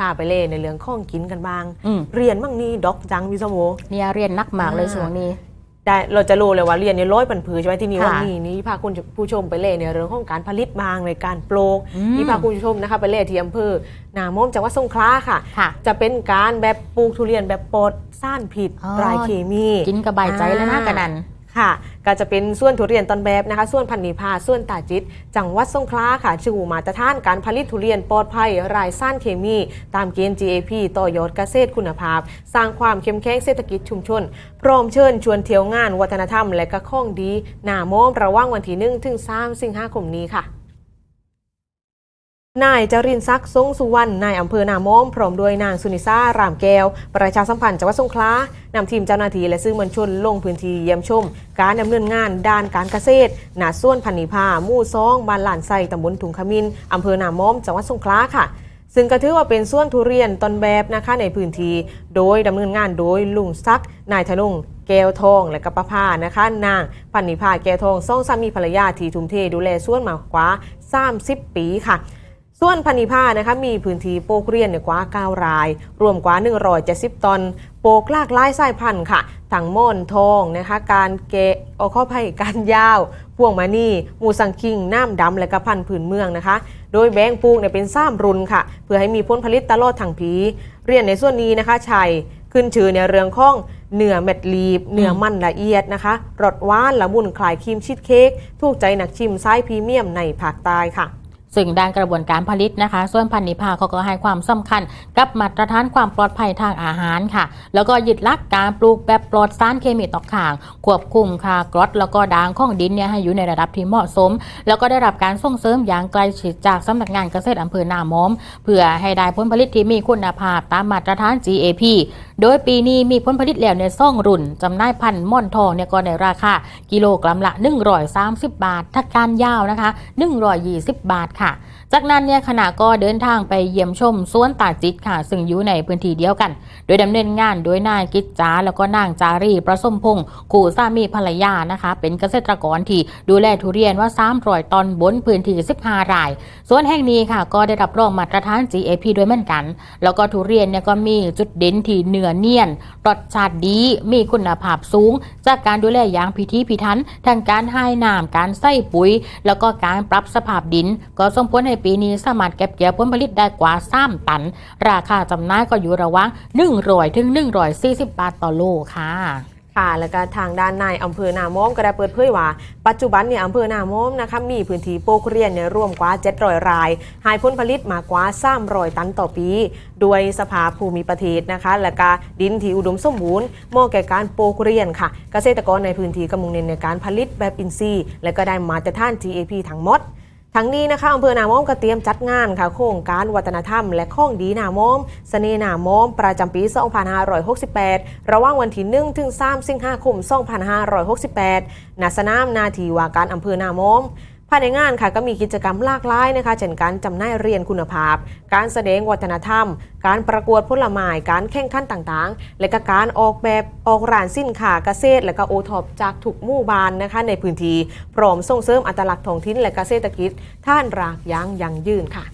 พาไปเล่นในเรื่องข้องกินกันบ้าง อืม เรียนมั่งนี่ด็อกจังพี่สมโอเนี่ยเรียนนักมากเลยอ่า ช่วงนี้ ได้เราจะรู้เลยว่าเรียนในร้อยปันผือใช่ไหมที่นี่ค่ะวันนี้นี่พาคุณผู้ชมไปเล่นในเรื่องของการผลิตบางในการปลูกอืม นี่พาคุณผู้ชมนะคะไปเล่นที่อำเภอนาโมมจังหวัดสงขลาค่ะ ค่ะ จะเป็นการแบบปลูกทุเรียนแบบปลอดซ่านผิดอ๋อ รายเคมี กินกระบายใจแล้วนะอ่ากันนัน ค่ะ ก็จะเป็นส่วนทุเรียนตอนแบบนะคะ ส่วนพันธุ์นิพาส่วนตาจิต จังหวัดสงขลาค่ะชื่อมาตรฐานการผลิตทุเรียนปลอดภัยไร้สั้นเคมี ตามเกณฑ์ GAP ต่อยอดเกษตรคุณภาพ สร้างความเข้มแข็งเศรษฐกิจชุมชน พร้อมเชิญชวนเที่ยวงานวัฒนธรรมและก็ข้องดีหนาโมมระว่างวันที่1ถึง3สิงหาคมนี้ค่ะ นายจรินทรักดิ์ทรงสุวรรณนายอำเภอนาม้อมพร้อมด้วยนางสุนิสารามแก้ว ประชาสัมพันธ์จังหวัดสงขลานำทีมเจ้าหน้าที่และสื่อมวลชนลงพื้นที่เยี่ยมชม การดำเนินงานด้านการเกษตรณส่วนพันนิพาหมู่ซองบ้านหลานไซตำบลถุงขมินอำเภอนาม้อมจังหวัดสงขลาค่ะ ซึ่งก็ถือว่าเป็นส่วนทุเรียนตอนแบบนะคะในพื้นที่โดยดำเนินงานโดยลุงซักนายธนงแก้วทองและก็ป้าพานะคะ นางพันนิพาแก้วทองสองสามีภรรยาที่ทุ่มเทดูแลส่วนมากกว่า 30 ปีค่ะ ส่วนพันนิพานะคะมีพื้นที่ปลูกเรียนกว่า 9 ราย รวมกว่า 170ตนปลูกลากหลายสายพันธุ์ค่ะทั้งม่อนทองนะคะ การเกะอข้อไผ่การยาว พวงมานี่หมูสังคิง น้ำดำและก็พันธุ์ผืนเมืองนะคะ โดยแบงปลูกเนี่ยเป็นซ้ำรุนค่ะ เพื่อให้มีผลผลิตตลอดทั้งปีเรียนในส่วนนี้นะคะชัยขึ้นชื่อในเรื่องของเนื้อเม็ดลีบเนื้อมันละเอียดนะคะรสหวานละมุนคลายครีมชีสเค้กถูกใจนักชิมไซส์พรีเมียมในภาคใต้ค่ะ ซึ่งด้านกระบวนการผลิตนะคะ ส่วนพันนิพาเขาก็ให้ความสำคัญ กับมาตรฐานความปลอดภัยทางอาหารค่ะ แล้วก็ยึดหลักการปลูกแบบปลอดสารเคมีตกค้าง ควบคุมค่ากรดแล้วก็ด่างของดินเนี่ยให้อยู่ในระดับที่เหมาะสม แล้วก็ได้รับการส่งเสริมอย่างใกลชิดจากสำนักงานเกษตรอำเภอนามอม เพื่อให้ได้ผลผลิตที่มีคุณภาพตามมาตรฐาน GAP โดยปีนี้มีผลผลิตแล้วในซ่องรุ่นจำหน่ายพันธุ์ม่อนทองเนี่ยก็ในราคา กิโลกรัมละ 130 บาท ถ้าการยาวนะคะ 120 บาทค่ะ จากนั้นเนี่ยขณะก็เดินทางไปเยี่ยมชมสวนตาจิตค่ะ ซึ่งอยู่ในพื้นที่เดียวกัน โดยดำเนินงานโดยนายกิจจาแล้วก็นางจารีประสมพงศ์คู่สามีภรรยานะคะ เป็นเกษตรกรที่ดูแลทุเรียนว่า300ตอนบนพื้นที่15รายสวนแห่งนี้ค่ะก็ได้รับรองมาตรฐาน GAP ด้วยเหมือนกัน แล้วก็ทุเรียนเนี่ยก็มีจุดเด่นที่เนื้อเนียนรสชาติดีมีคุณภาพสูง จากการดูแลอย่างพิถีพิถันทางการให้น้ำการใส่ปุ๋ย แล้วก็การปรับสภาพดิน ก็ส่งผลให้ปีนี้สามารถเก็บเกี่ยวผลผลิตได้กว่า3ตัน ราคาจำหน่ายก็อยู่ระหว่าง100ถึง140 บาทต่อโลค่ะค่ะแล้วก็ทางด้านนายอำเภอนาโมมก็ได้เปิดเผยว่า ปัจจุบันเนี่ยอำเภอนาโมมนะคะมีพื้นที่ปลูกเรียนเนี่ยร่วมกว่า 700 ราย หายผลผลิตมากกว่า 300 ตันต่อปี ด้วยสภาพภูมิประเทศนะคะ และก็ดินที่อุดมสมบูรณ์เหมาะแก่การปลูกเรียนค่ะ เกษตรกรในพื้นที่กำลังเน้นในการผลิตแบบอินทรีย์ และก็ได้มาตรฐาน GAP ทั้งหมด ทั้งนี้นะคะอำเภอนาม้อมก็เตรียมจัดงานค่ะโครงการวัฒนธรรม และข้องดีนาม้อมเสน่ห์นาม้อม ประจำปี 2568 ระหว่างวันที่ 1 ถึง 3 สิงหาคม 2568ณสนามนาทีว่าการอำเภอนาม้อม ภายในงานค่ะก็มีกิจกรรมหลากหลายนะคะ เช่นการจำหน่ายเรียนคุณภาพ การแสดงวัฒนธรรม การประกวดผลไม้การแข่งขันต่างๆ และก็การออกแบบออกร้านสินค้าเกษตร และก็โอท็อปจากถูกหมู่บ้านนะคะในพื้นที่พร้อมส่งเสริมอัตลักษณ์ท้องถิ่นและเกษตรกิจท่านรากยางยั่งยืนค่ะ